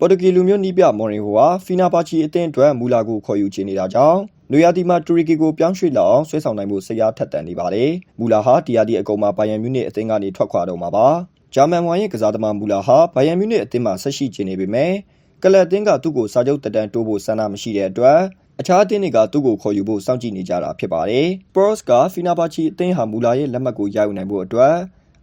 ပေါ်တူဂီလူမျိုးနီးပြမော်ရင်ဟိုဟာဖီနာပါချီအသင်းအတွက်မူလာကိုခေါ်ယူချင်နေတာကြောင့်နွေရာသီမှာတူရကီကိုပြောင်းရွှေ့လောက်အောင်ဆွဲဆောင်နိုင်မှုစရာထက်သန်နေပါတယ်။မူလာဟာဒီယာဒီအကုံမှာဘိုင်ယန်မြူနစ်အသင်းကနေထွက်ခွာတော့မှာပါ။ဂျာမန်ဝိုင်းရဲ့ကစားသမားမူလာဟာဘိုင်ယန်မြူနစ်အသင်းမှာဆက်ရှိချင်နေပေမဲ့ကလပ်အသင်းကသူ့ကိုစာချုပ်တက်တန်းတိုးဖို့ဆန္ဒမရှိတဲ့အတွက်အခြားအသင်းတွေကသူ့ကိုခေါ်ယူဖို့စောင့်ကြည့်နေကြတာဖြစ်ပါတယ်။ Spurs ကဖီနာပါချီအသင်းဟာမူလာရဲ့လက်မှတ်ကိုရယူနိုင်ဖို့အတွက်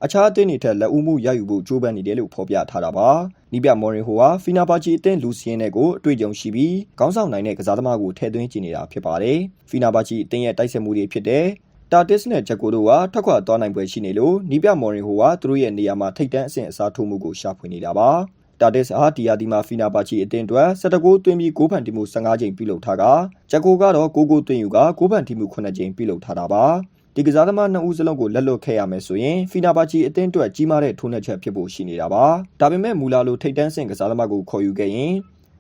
အခြားအသင်းတွေထက်လက်ဦးမှုရယူဖို့ကြိုးပမ်းနေတယ်လို့ဖော်ပြထားတာပါ။နီးပြမော်ရင်ဟိုဟာဖီနာပါချီအသင်းလူစီယင်းတဲ့ကိုအတွေ့အကြုံရှိပြီးခေါင်းဆောင်နိုင်တဲ့ကစားသမားကိုထည့်သွင်းကြည့်နေတာဖြစ်ပါတယ်။ဖီနာပါချီအသင်းရဲ့တိုက်စစ်မှုတွေဖြစ်တဲ့တာတစ်နဲ့ဂျက်ကိုတို့ကထွက်ခွာသွားနိုင်ပွဲရှိနေလို့နီးပြမော်ရင်ဟိုကသူတို့ရဲ့နေရာမှာထိတ်တန့်အဆင့်အစားထိုးမှုကိုရှာဖွေနေတာပါ။တာတစ်ဟာဒီယာဒီမာဖီနာပါချီအသင်းအတွက်၁၁ဂိုးသွင်းပြီး6ဖန်တီမှု15ကြိမ်ပြုလုပ်ထားကဂျက်ကိုကတော့6ဂိုးသွင်းယူက6ဖန်တီမှု9ကြိမ်ပြုလုပ်ထားတာပါ။ ဒီကစားသမားနှစ်ဦးစလုံးကိုလက်လွတ်ခဲ့ရမယ်ဆိုရင်ဖီနာပါချီအသင်းအတွက်ကြီးမားတဲ့ထိုးနှက်ချက်ဖြစ်ဖို့ရှိနေတာပါ။ဒါပေမဲ့မူလာလိုထိတ်တန်းဆင့်ကစားသမားကိုခေါ်ယူခဲ့ရင်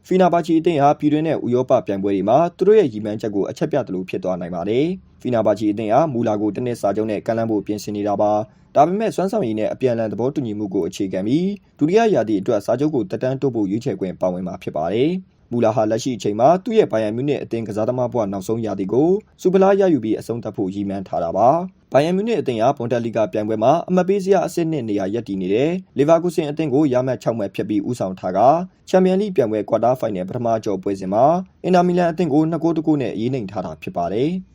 ဖီနာပါချီအသင်းဟာပြည်တွင်းနဲ့ဥရောပပြိုင်ပွဲတွေမှာသူတို့ရဲ့ရည်မှန်းချက်ကိုအချက်ပြသလိုဖြစ်သွားနိုင်ပါတယ်။ဖီနာပါချီအသင်းဟာမူလာကိုတနစ်စာချုပ်နဲ့ကမ်းလှမ်းဖို့ပြင်ဆင်နေတာပါ။ဒါပေမဲ့စွမ်းဆောင်ရည်နဲ့အပြန်အလှန်သဘောတူညီမှုကိုအခြေခံပြီးဒုတိယရာသီအတွက်စာချုပ်ကိုတက်တန်းတိုးဖို့ရွေးချယ်ခွင့်ပါဝင်မှာဖြစ်ပါတယ်။ မူလာဟာလက်ရှိအချိန်မှာသူ့ရဲ့ဘိုင်ယန်မြူနစ်အသင်းကစားသမားဘဝနောက်ဆုံးရာသီကိုစူပလာရယူပြီးအဆုံးသတ်ဖို့ရည်မှန်းထားတာပါ။ဘိုင်ယန်မြူနစ်အသင်းဟာဘွန်ဒက်လီဂါပြိုင်ပွဲမှာအမတ်ပေးစရာအဆင့်နှစ်နေရာရပ်တည်နေတဲ့လီဗာကူဆင်အသင်းကိုရမှတ်6မှတ်ဖြတ်ပြီးဦးဆောင်ထားကချန်ပီယံလိပြိုင်ပွဲကွာတာဖိုင်နယ်ပထမကျော်ပွဲစဉ်မှာအင်တာမီလန်အသင်းကို2ဂိုးတကူနဲ့အေးနှိမ်ထားတာဖြစ်ပါတယ်။